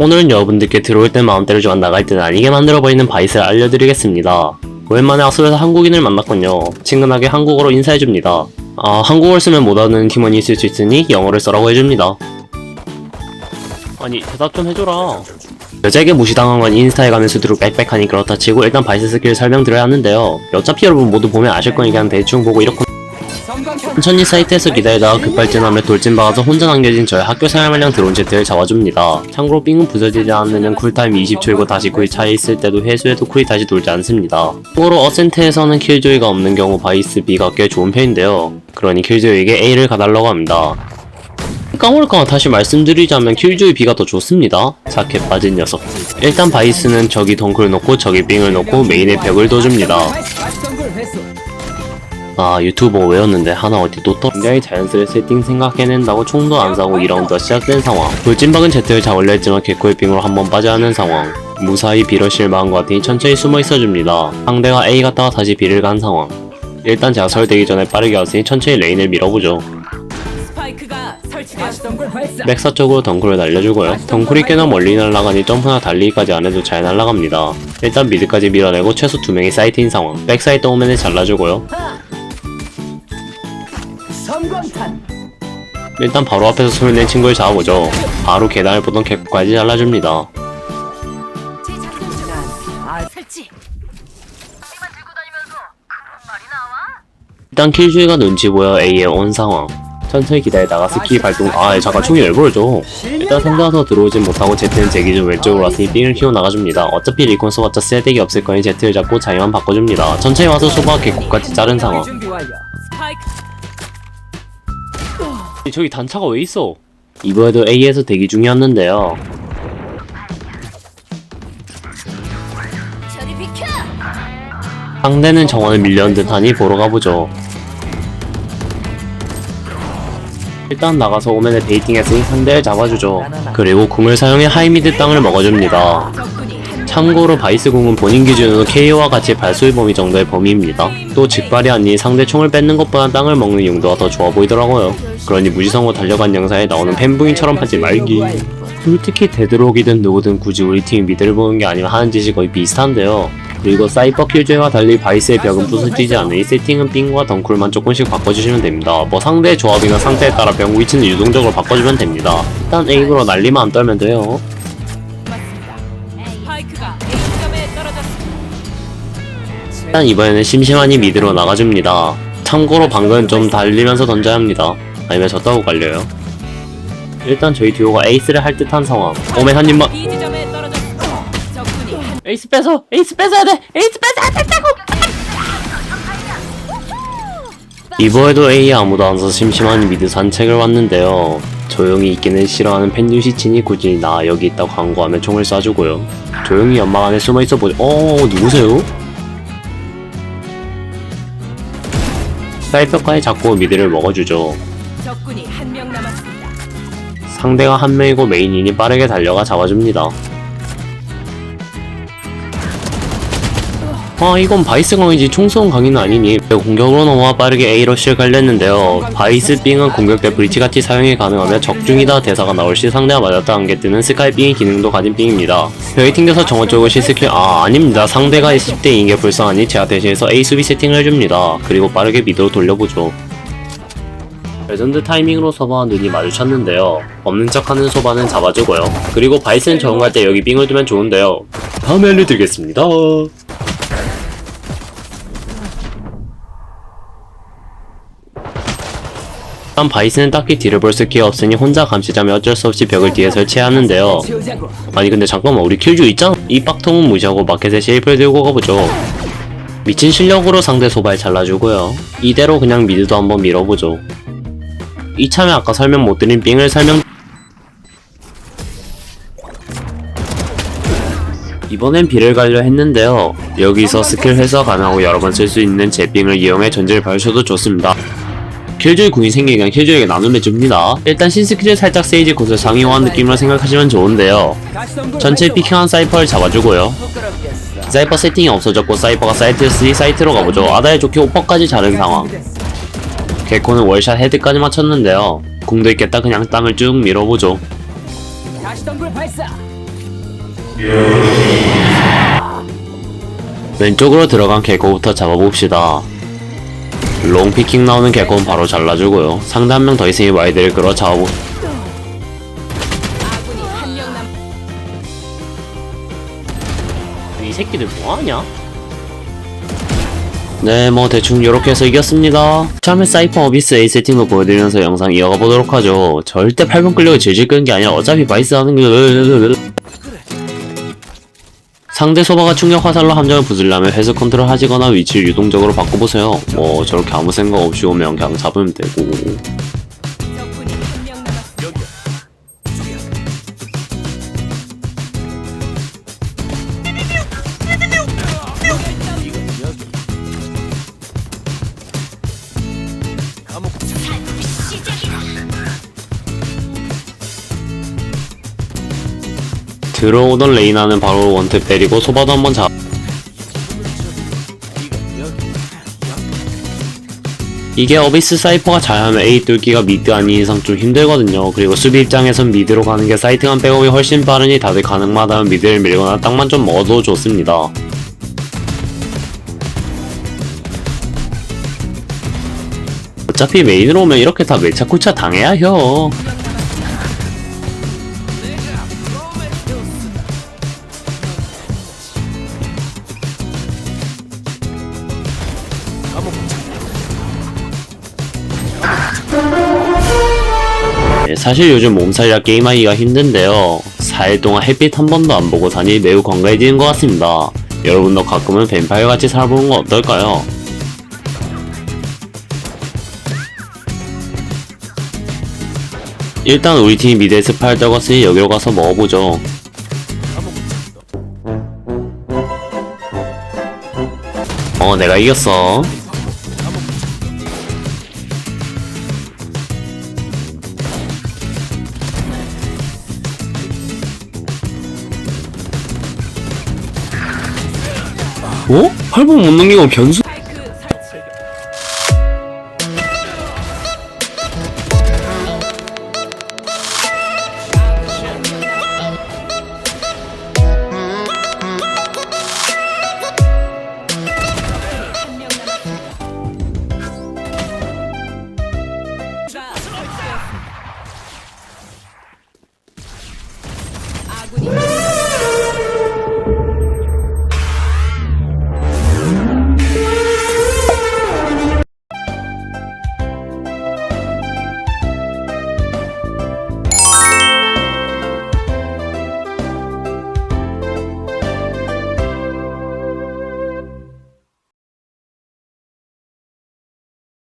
오늘은 여러분들께 들어올 땐 마음대로 좋아 나갈 땐 아니게 만들어버리는 바이스를 알려드리겠습니다. 오랜만에 학습에서 한국인을 만났군요. 친근하게 한국어로 인사해줍니다. 아, 한국어를 쓰면 못하는 팀원이 있을 수 있으니 영어를 써라고 해줍니다. 아니, 대답 좀 해줘라. 여자에게 무시당한 건 인스타에 가면 수두룩 빽빽하니 그렇다 치고 일단 바이스 스킬을 설명드려야 하는데요. 어차피 여러분 모두 보면 아실 거니까 대충 보고 이렇게 천천히 사이트에서 기다리다가 급발진하며 돌진 박아서 혼자 남겨진 저의 학교 생활 마냥 들어온 제트를 잡아줍니다. 참고로 삥은 부서지지 않으면 쿨타임 20초이고 다시 쿨 차에 있을 때도 회수해도 쿨이 다시 돌지 않습니다. 참고로 어센트에서는 킬조이가 없는 경우 바이스 B가 꽤 좋은 편인데요. 그러니 킬조이에게 A를 가달라고 합니다. 까먹을까 다시 말씀드리자면 킬조이 B가 더 좋습니다. 착해 빠진 녀석. 일단 바이스는 저기 덩크를 놓고 저기 삥을 놓고 메인에 벽을 둬줍니다. 아 유튜버 외웠는데 하나 어디 또 떠? 굉장히 자연스레 세팅 생각해낸다고 총도 안 사고 2라운드가 시작된 상황. 돌진박은 제트를 잡으려 했지만 개코의 빙으로 한번 빠져야 하는 상황. 무사히 B를 실망한 것 같으니 천천히 숨어 있어줍니다. 상대가 A 갔다가 다시 B를 간 상황. 일단 제가 설되기 전에 빠르게 왔으니 천천히 레인을 밀어보죠. 백사 쪽으로 덩크를 날려주고요. 덩크리 꽤나 멀리 날아가니 점프나 달리기까지 안 해도 잘 날아갑니다. 일단 미드까지 밀어내고 최소 2명이 사이트인 상황. 백사이드 오면을 잘라주고요 섬광탄. 일단 바로 앞에서 소리낸 친구를 잡아보죠. 바로 계단을 보던 캡까지 잘라줍니다. 일단 킬주이가 눈치 보여 A에 온 상황. 천천히 기다리다가 스키 발동 아 잠깐 총이 왜 보여줘 일단 생각서 들어오진 못하고 제트는 제 기준 왼쪽으로 왔으니 삥을 키워 나가줍니다 어차피 리콘 쏘봤자 쓸데기 없을 거니 제트를 잡고 자유만 바꿔줍니다 천천히 와서 소바 개코까지 자른 상황 저기 단차가 왜 있어 이번에도 A에서 대기 중이었는데요 저리 비켜. 상대는 정원을 밀려온 듯하니 보러 가보죠. 일단 나가서 오면에 베이팅했으니 상대를 잡아주죠. 그리고 궁을 사용해 하이미드 땅을 먹어줍니다. 참고로 바이스 궁은 본인 기준으로 KO와 같이 발소리 범위 정도의 범위입니다. 또 직발이 아닌 상대 총을 뺏는 것보다 땅을 먹는 용도가 더 좋아 보이더라고요. 그러니 무지성으로 달려간 영상에 나오는 팬부인처럼 하지 말기. 솔직히 데드록이든 누구든 굳이 우리 팀 미드를 보는 게 아니면 하는 짓이 거의 비슷한데요. 그리고 사이버 킬조이와 달리 바이스의 벽은 부서지지 않으니 세팅은 삥과 덩쿨만 조금씩 바꿔주시면 됩니다. 뭐 상대의 조합이나 상태에 따라 병 위치는 유동적으로 바꿔주면 됩니다. 일단 에임으로 날리만 안 떨면 돼요. 일단 이번에는 심심하니 미드로 나가줍니다. 참고로 방금 좀 달리면서 던져야 합니다. 아니면 졌다고 갈려요. 일단 저희 듀오가 에이스를 할 듯한 상황. 오멘 한 입만. B 지점에 떨어졌습니다. 적군이 한 에이스 뺏어! 에이스 뺏어야 돼! 에이스 뺏어야 된다고! 이번에도 A에 아무도 안 와서 심심한 미드 산책을 왔는데요. 조용히 있기는 싫어하는 팬유시친이 굳이 나 여기 있다고 광고하면 총을 쏴주고요. 조용히 연막 안에 숨어 있어 보죠. 어, 누구세요? 사이퍼까지 잡고 미드를 먹어주죠. 적군이 한 명 남았습니다. 상대가 한 명이고 메인이니 빠르게 달려가 잡아줍니다. 아 이건 바이스 강이지 총쏘은 강이는 아니니 공격으로 넘어와 빠르게 A러쉬를 갈렸는데요. 바이스 삥은 공격 때 브리치같이 사용이 가능하며 적중이다 대사가 나올 시 상대가 맞았다 한게 뜨는 스카이 삥의 기능도 가진 삥입니다. 벽이 튕겨서 정원 쪽을 시스킬 아 아닙니다. 상대가 10대인 게 불쌍하니 제가 대신해서 A 수비 세팅을 해줍니다. 그리고 빠르게 미드로 돌려보죠 레전드 타이밍으로 소바와 눈이 마주쳤는데요. 없는 척하는 소바는 잡아주고요. 그리고 바이스는 적응할 때 여기 빙을 두면 좋은데요. 다음에 알려드리겠습니다. 일단 바이스는 딱히 뒤를 볼 스키가 없으니 혼자 감시자며 어쩔 수 없이 벽을 뒤에 설치해야 하는데요. 채우자고. 아니 근데 잠깐만 우리 킬주 있잖아 이 빡통은 무시하고 마켓에 쉐이프를 들고 가보죠 미친 실력으로 상대 소발 잘라주고요 이대로 그냥 미드도 한번 밀어보죠 이참에 아까 설명 못 드린 빙을 설명 이번엔 비를 가려 했는데요 여기서 스킬 회수가 가능하고 여러 번 쓸 수 있는 제 빙을 이용해 전지를 밟으셔도 좋습니다 킬조이 궁이 생기면 킬조이에게 나눔해 줍니다. 일단 신스킬을 살짝 세이지 굿을 상위호한 느낌으로 생각하시면 좋은데요. 전체 피킹한 사이퍼를 잡아주고요. 사이퍼 세팅이 없어졌고 사이퍼가 사이트였으니 사이트로 가보죠. 아다에 좋게 오퍼까지 자른 상황. 개코는 월샷 헤드까지 맞췄는데요. 궁도 있겠다 그냥 땅을 쭉 밀어보죠. 다시 덩굴 발사. 왼쪽으로 들어간 개코부터 잡아봅시다. 롱 피킹 나오는 개코는 바로 잘라주고요. 상대 한 명 더 있으니 와이드를 끌어 잡아보. 이 새끼들 뭐하냐? 네, 뭐 대충 이렇게 해서 이겼습니다. 처음에 사이퍼 어비스 A 세팅도 보여드리면서 영상 이어가 보도록 하죠. 절대 8번 끌려고 질질 끄는 게 아니라 어차피 바이스 하는 게 상대 소바가 충격 화살로 함정을 부수려면 회수 컨트롤 하시거나 위치를 유동적으로 바꿔보세요. 뭐 저렇게 아무 생각 없이 오면 그냥 잡으면 되고. 들어오던 레이나는 바로 원탭 때리고 소바도 한번 잡. 이게 어비스 사이퍼가 잘하면 A 뚫기가 미드 아닌 이상 좀 힘들거든요. 그리고 수비 입장에선 미드로 가는 게 사이트간 백업이 훨씬 빠르니 다들 가능마다 하면 미드를 밀거나 땅만 좀 먹어도 좋습니다. 어차피 메인으로 오면 이렇게 다 매차 쿠차 당해야 혀. 네, 사실 요즘 몸살이라 게임하기가 힘든데요. 4일 동안 햇빛 한 번도 안 보고 다니 매우 건강해지는 것 같습니다. 여러분도 가끔은 뱀파이어 같이 살아보는 건 어떨까요? 일단 우리 팀이 미드에 스파를 떨궜으니 여기로 가서 먹어보죠. 어, 내가 이겼어. 어? 8번 못 넘기고 변수?